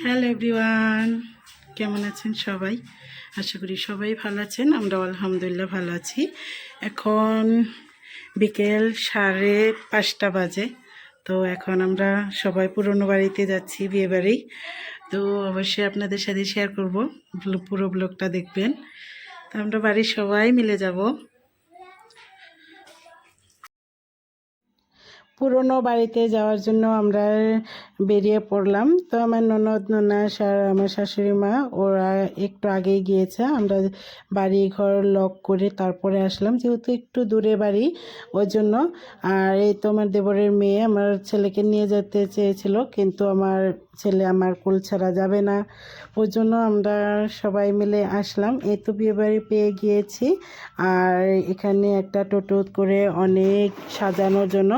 Hello everyone, কেমন আছেন সবাই? আশা করি সবাই ভালো আছেন আমরা আলহামদুলিল্লাহ ভালো আছি। এখন বিকেল সাড়ে পাঁচটা বাজে, তো এখন আমরা সবাই পুরনো বাড়িতে যাচ্ছি বিয়ে বাড়ি। তো অবশ্যই আপনাদের সাথে শেয়ার করব, পুরো ব্লগটা দেখবেন। তো আমরা বাড়ির সবাই মিলে যাব। পুরনো বাড়িতে যাওয়ার জন্য আমরা বেরিয়ে পড়লাম। তো আমার ননদ ননাস স্যার, আমার শাশুড়ি মা, ওরা একটু আগেই গিয়েছে। আমরা বাড়ি ঘর লক করে তারপরে আসলাম। যেহেতু একটু দূরে বাড়ি, ওই জন্য। আর এই তো আমার দেবরের মেয়ে, আমার ছেলেকে নিয়ে যেতে চেয়েছিল, কিন্তু আমার ছেলে আমার কুল ছাড়া যাবে না। ওই জন্য আমরা সবাই মিলে আসলাম। এই তো বিয়ে বাড়ি পেয়ে গিয়েছি। আর এখানে একটা টোটো করে অনেক সাজানোর জন্য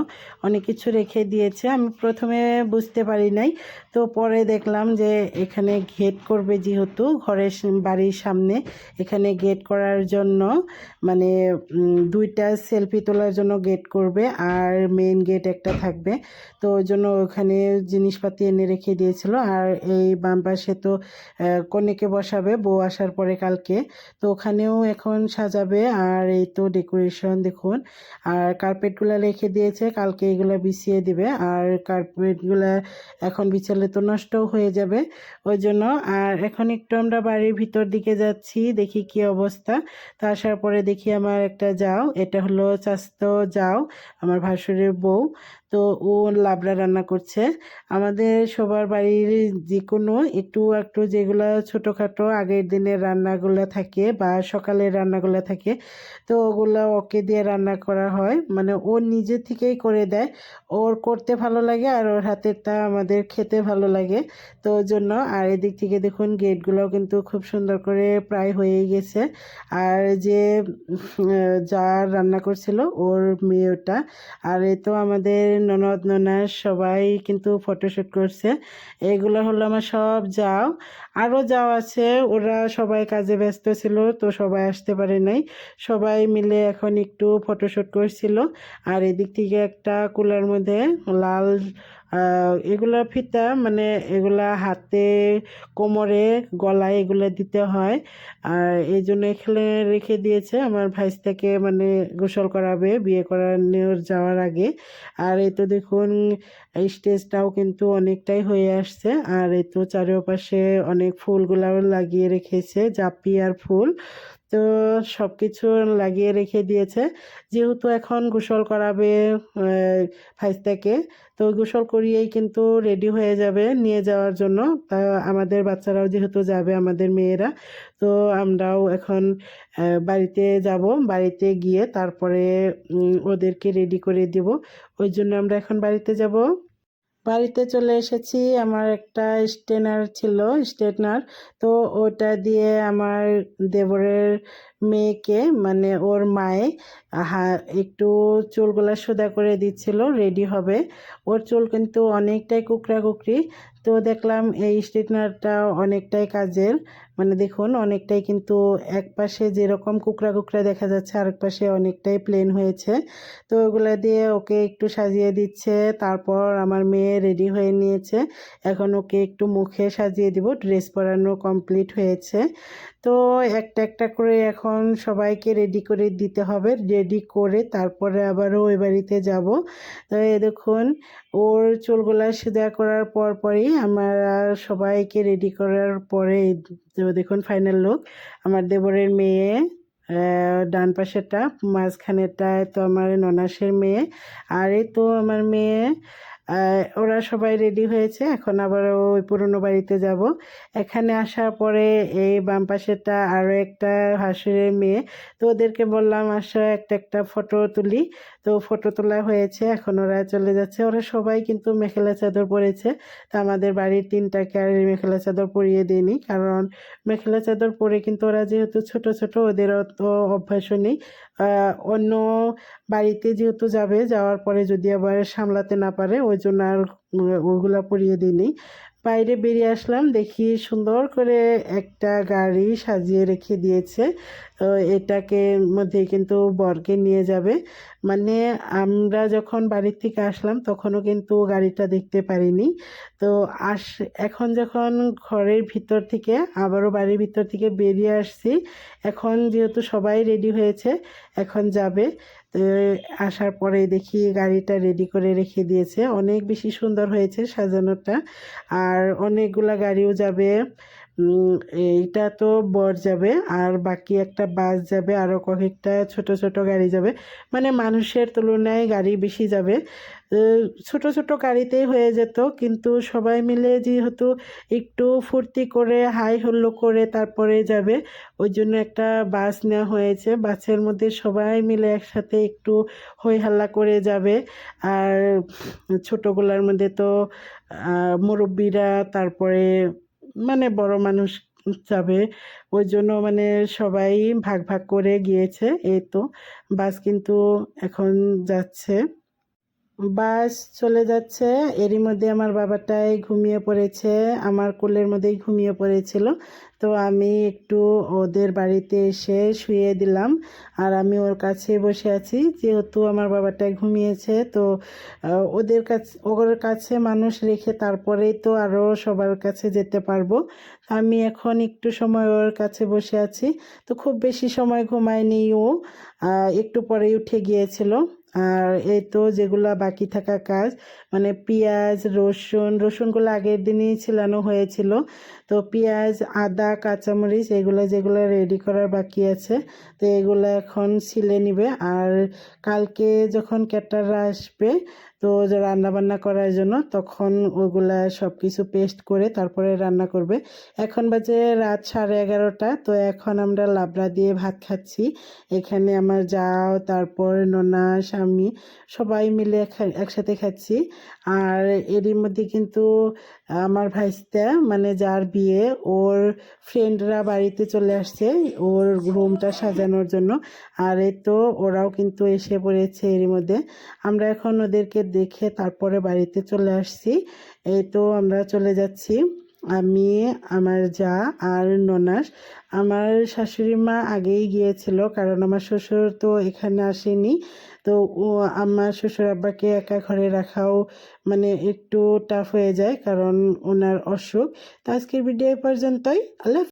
অনেক কিছু রেখে দিয়েছে। আমি প্রথমে বুঝতে পারি নাই। তো পরে দেখলাম যে এখানে গেট করবে যেহেতু ঘরের বাড়ির সামনে। এখানে গেট করার জন্য মানে দুইটা সেলফি তোলার জন্য গেট করবে। আর মেন গেট একটা থাকবে। তো ওই জন্য ওখানে জিনিসপাতি এনে রেখে দিয়েছিল আর এই বাম পাশে তো কনেকে বসাবে, বউ আসার পরে কালকে। তো ওখানেও এখন সাজাবে। আর এই তো ডেকোরেশন দেখুন। আর কার্পেটগুলো রেখে দিয়েছে। কালকে এগুলো বিছিয়ে দিবে। আর কার্পেটগুলো এখন বিছালে তো নষ্টও হয়ে যাবে। ওই জন্য আর এখন একটু আমরা বাড়ির ভিতর দিকে যাচ্ছি, দেখি কি অবস্থা। তা আসার পরে দেখি আমার একটা যাও এটা হলো চাস্তো যাও আমার ভাসুরের বউ। তো ও লাবড়া রান্না করছে। আমাদের সবার বাড়ির যে কোনো একটু একটু যেগুলো ছোটোখাটো আগের দিনের রান্নাগুলো থাকে বা সকালের রান্নাগুলো থাকে, তো ওগুলো ওকে দিয়ে রান্না করা হয়। মানে ও নিজে থেকেই করে দেয়। ওর করতে ভালো লাগে আর ওর হাতেরটা আমাদের খেতে ভালো লাগে। তো ওই জন্য আর এদিক থেকে দেখুন গেটগুলোও কিন্তু খুব সুন্দর করে প্রায় হয়েই গেছে। আর যে যা রান্না করছিল ওর মেয়েটা। আর এ তো আমাদের ননদ, ননাস সবাই কিন্তু ফটোশ্যুট করছে। এগুলো হলো আমার সব যাও। আরও যাও আছে, ওরা সবাই কাজে ব্যস্ত ছিল, তো সবাই আসতে পারে নাই। সবাই মিলে এখন একটু ফটোশ্যুট করছিল। আর এদিক থেকে একটা কুলার মধ্যে লাল এগুলা ফিতা মানে এগুলা হাতে, কোমরে, গলায় এগুলা দিতে হয়। আর এই জন্য এখানে রেখে দিয়েছে আমার ভাইস্তাকে মানে গোসল করাবে, বিয়ে করানোর যাওয়ার আগে। আর এই তো দেখুন স্টেজটাও কিন্তু অনেকটাই হয়ে আসছে। আর এই তো চারিপাশে অনেক ফুলগুলাও লাগিয়ে রেখেছে, জাপি আর ফুল। তো সব কিছু লাগিয়ে রেখে দিয়েছে। যেহেতু এখন গোসল করাবে আহ, ভাইস্তাকে তো গোসল করিয়েই কিন্তু রেডি হয়ে যাবে নিয়ে যাওয়ার জন্য। তা আমাদের বাচ্চারাও যেহেতু যাবে আমাদের মেয়েরা তো আমরাও এখন বাড়িতে যাব। বাড়িতে গিয়ে তারপরে ওদেরকে রেডি করে দেব। ওই জন্য আমরা এখন বাড়িতে যাব। বাড়িতে চলে এসেছি। আমার একটা স্টেনার ছিল স্টেনার তো ওটা দিয়ে আমার দেবরের মেয়েকে মানে ওর মায়ে, হা, একটু চুলগুলা সোদা করে দিচ্ছিল রেডি হবে। ওর চুল কিন্তু অনেকটাই কুকরা কুকরি তো দেখলাম এই স্ট্রেটনারটা অনেকটাই কাজের। মানে দেখুন, অনেকটাই কিন্তু এক পাশে যেরকম কুকরা কুকরা দেখা যাচ্ছে আরেক পাশে অনেকটাই প্লেন হয়েছে। তো ওগুলো দিয়ে ওকে একটু সাজিয়ে দিচ্ছে। তারপর আমার মেয়ে রেডি হয়ে নিয়েছে। এখন ওকে একটু মুখে সাজিয়ে দিব ড্রেস পরানো কমপ্লিট হয়েছে। তো একটা একটা করে এখন সবাইকে রেডি করে দিতে হবে। রেডি করে তারপরে আবারও ওই বাড়িতে যাব। তো এ দেখুন ওর চুলগুলা সোজা করার পর পরই আমার সবাইকে রেডি করার পরে দেখুন ফাইনাল লুক আমার দেবরের মেয়ে ডান পাশেরটা, মাঝখানেরটা তো আমার ননাসের মেয়ে, আর এই তো আমার মেয়ে ওরা সবাই রেডি হয়েছে, এখন আবার ওই পুরনো বাড়িতে যাব। এখানে আসার পরে এই বাম পাশেরটা আরও একটা হাসুরের মেয়ে, তো ওদেরকে বললাম, আসো একটা একটা ফটো তুলি। তো ফটো তোলা হয়েছে, এখন ওরা চলে যাচ্ছে। ওরা সবাই কিন্তু মেখেলা চাদর পরেছে। তা আমাদের বাড়ির তিনটাকে আর মেখেলা চাদর পরিয়ে দিইনি কারণ মেখেলা চাদর পরে কিন্তু ওরা যেহেতু ছোট ছোট, ওদের অত অভ্যাসও নেই। অন্য বাড়িতে যেহেতু যাবে, যাওয়ার পরে যদি আবার সামলাতে না পারে, ওই জন্য আর ওগুলা পরিয়ে দিইনি বাইরে বেরিয়ে আসলাম, দেখি সুন্দর করে একটা গাড়ি সাজিয়ে রেখে দিয়েছে। এটাকে মধ্যে কিন্তু বরকে নিয়ে যাবে। মানে আমরা যখন বাড়ির থেকে আসলাম তখনও কিন্তু গাড়িটা দেখতে পারিনি। তো আস, এখন যখন ঘরের ভিতর থেকে, আবারও বাড়ির ভিতর থেকে বেরিয়ে আসছি, এখন যেহেতু সবাই রেডি হয়েছে, এখন যাবে। আসার পরে দেখি গাড়িটা রেডি করে রেখে দিয়েছে। অনেক বেশি সুন্দর হয়েছে সাজানোটা। আর অনেকগুলা গাড়িও যাবে। এইটা তো বর যাবে, আর বাকি একটা বাস যাবে আরও কয়েকটা ছোট ছোট গাড়ি যাবে। মানে মানুষের তুলনায় গাড়ি বেশি যাবে। ছোট ছোট গাড়িতেই হয়ে যেত, কিন্তু সবাই মিলে যেহেতু একটু ফুর্তি করে, হাই হল্লো করে তারপরে যাবে, ওই জন্য একটা বাস নেওয়া হয়েছে। বাসের মধ্যে সবাই মিলে একসাথে একটু হই হাল্লা করে যাবে। আর ছোটোগুলার মধ্যে তো মুরব্বিরা, তারপরে মানে বড় মানুষ যাবে। ওই জন্য মানে সবাই ভাগ ভাগ করে গিয়েছে। এই তো, বাস কিন্তু এখন যাচ্ছে। বাস চলে যাচ্ছে। এরই মধ্যে আমার বাবাটাই ঘুমিয়ে পড়েছে। আমার কোলের মধ্যেই ঘুমিয়ে পড়েছিল। তো আমি একটু ওদের বাড়িতে এসে শুয়ে দিলাম। আর আমি ওর কাছে বসে আছি। যেহেতু আমার বাবাটাই ঘুমিয়েছে, তো ওদের কাছে, ওর কাছে মানুষ রেখে তারপরেই তো আরও সবার কাছে যেতে পারব। আমি এখন একটু সময় ওর কাছে বসে আছি। তো খুব বেশি সময় ঘুমায়নি ও। একটু পরেই উঠে গিয়েছিল। আর এই তো যেগুলো বাকি থাকা কাজ মানে পেঁয়াজ, রসুন, রসুনগুলো আগের দিনই ছিলানো হয়েছিল। তো পেঁয়াজ, আদা, কাঁচামরিচ এগুলো যেগুলো রেডি করার বাকি আছে, তো এগুলো এখন ছিলে নিবে। আর কালকে যখন ক্যাটাররা আসবে তো রান্না বান্না করার জন্য তখন ওগুলা সব কিছু পেস্ট করে তারপরে রান্না করবে। এখন বাজে রাত সাড়ে এগারোটা, তো এখন আমরা লাবড়া দিয়ে ভাত খাচ্ছি। এখানে আমার যাও, তারপর ননা, স্বামী সবাই মিলে একসাথে খাচ্ছি। আর এরই মধ্যে কিন্তু আমার ভাইস্তা মানে যার বিয়ে ওর ফ্রেন্ডরা বাড়িতে চলে আসছে ওর রুমটা সাজানোর জন্য। আর এ তো ওরাও কিন্তু এসে পড়েছে এর মধ্যে। আমরা এখন ওদেরকে দেখে তারপরে বাড়িতে চলে আসছি। এই তো আমরা চলে যাচ্ছি। আমি, আমার যা আর ননাস। আমার শাশুড়ি মা আগেই গিয়েছিল কারণ আমার শ্বশুর তো এখানে আসেনি। তো ও, আমার শ্বশুর আব্বাকে একা ঘরে রাখাও মানে একটু টাফ হয়ে যায় কারণ ওনার অসুখ। তো আজকের ভিডিও পর্যন্তই। আল্লাহ।